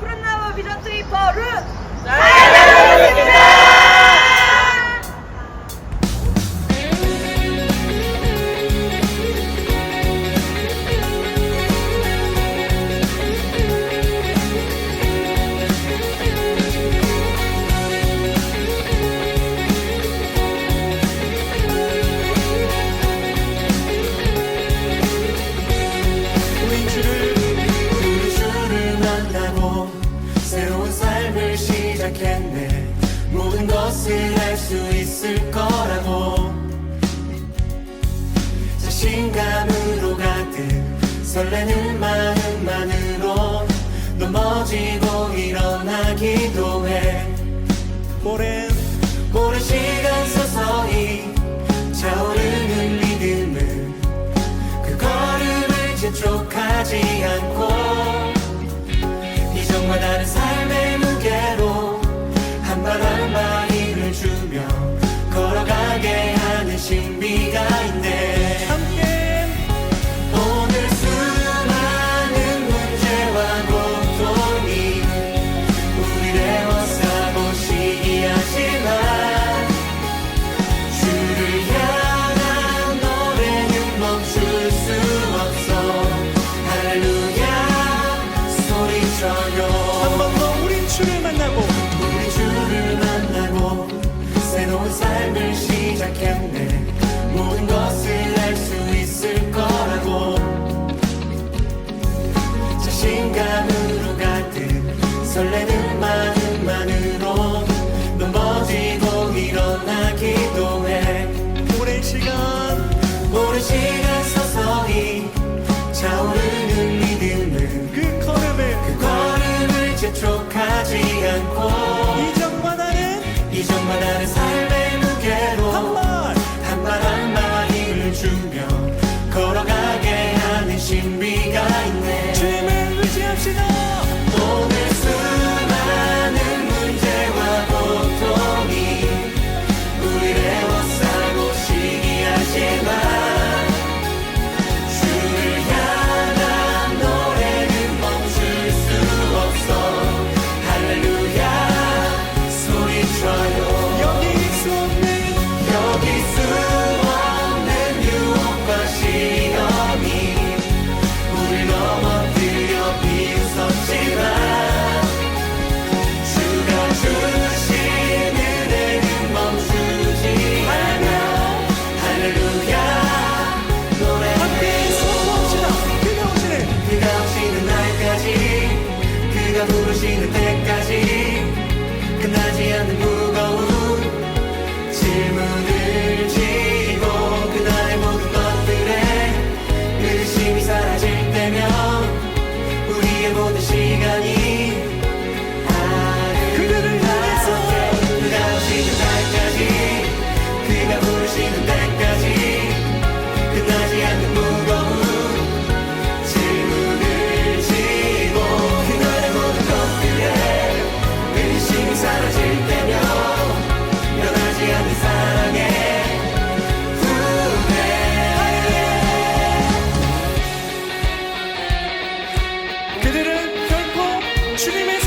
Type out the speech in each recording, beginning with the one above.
푸른 나무 비전트리 버릇 자신감으로 가득 설레는 마음. 시작했네. 모든 것을 알 수 있을 거라고. 자신감으로 가득 설레는 actually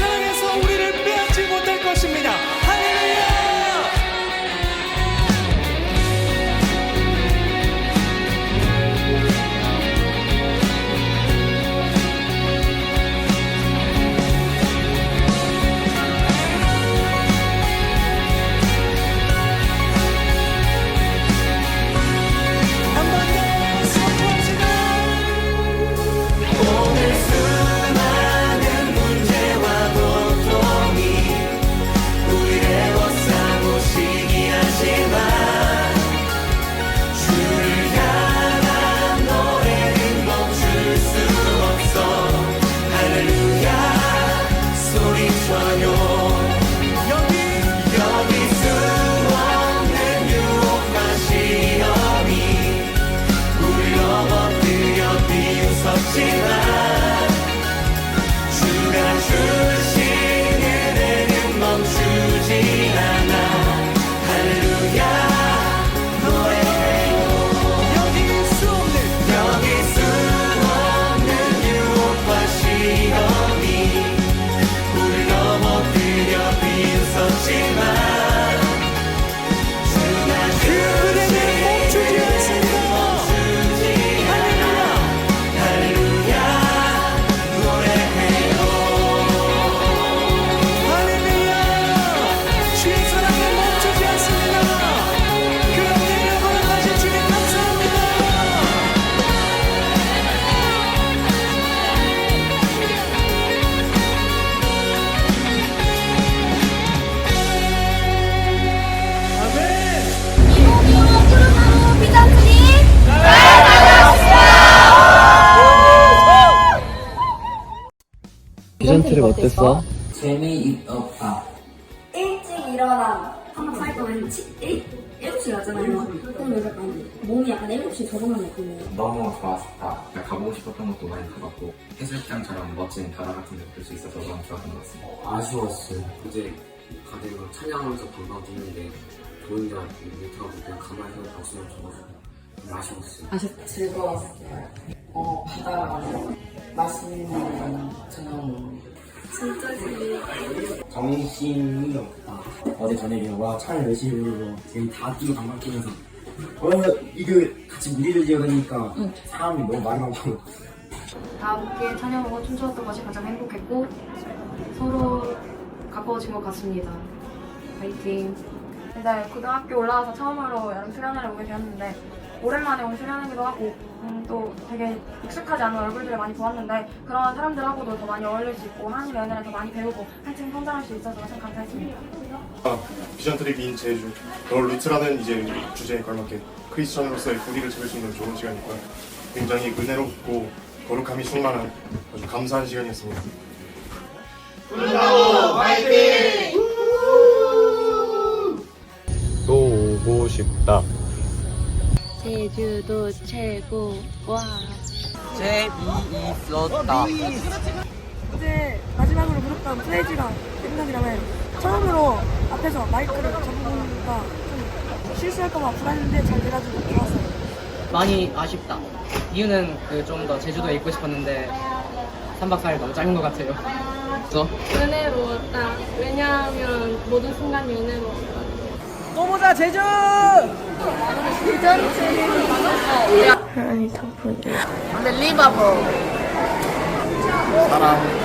비전 트립 어땠어? 재미없다. 일찍 일어나 한번 살 거면 7시 가잖아요. 그럼 약간 몸이 약간 7시에 적응한 느낌이에요. 너무 좋았다. 가보고 싶었던 것도 많이 가봤고 해수욕장처럼 멋진 바다 같은 데 볼 수 있어서 너무 좋았던 것 같습니다. 아쉬웠어요. 이제 다들 찬양하면서 방방 뛰는데 저 혼자 못하고 그냥 가만히 서 봤으면 좋아가지고 좀 아쉬웠어요. 아쉽 즐거웠어요. 어, 바다가 맛있는 정신이 없다. 어제 저녁에 와 차를 열심히 불고 지금 다 뛰고 방방 뛰면서 어 이거 같이 무리를 지어다니까 사람이 너무 나고 다 함께 찬양하고 춤추었던 것이 가장 행복했고 서로 가까워진 것 같습니다. 파이팅! 네, 고등학교 올라와서 처음으로 여름 수련회를 오게 되었는데 오랜만에 온 수련회기도 하고 음, 또 되게 익숙하지 않은 얼굴들을 많이 보았는데 그런 사람들하고도 더 많이 어울릴 수 있고 하나님의 은혜를 더 많이 배우고 한층 성장할 수 있어서 참 감사했습니다. 비전 트립 인 제주 더 루트라는 이제 주제에 걸맞게 크리스천으로서의 고리를 잡을 수 있는 좋은 시간이고요. 굉장히 은혜롭고 거룩함이 충만한 아주 감사한 시간이었습니다. 또 오고 싶다. 제주도 최고 와 재미있었다. 어제 마지막으로 부렸던 프레이즈가 생각이 나면 처음으로 앞에서 마이크를 잡으니까 좀 실수할까봐 불안했는데 잘 돼가지고 좋았어요. 많이 아쉽다. 이유는 그 좀 더 제주도에 있고 싶었는데 3박 4일 너무 짧은 것 같아요. 그래서 은혜로웠다. 왜냐하면 모든 순간이 은혜로웠다. 또 보자 제주! 사랑.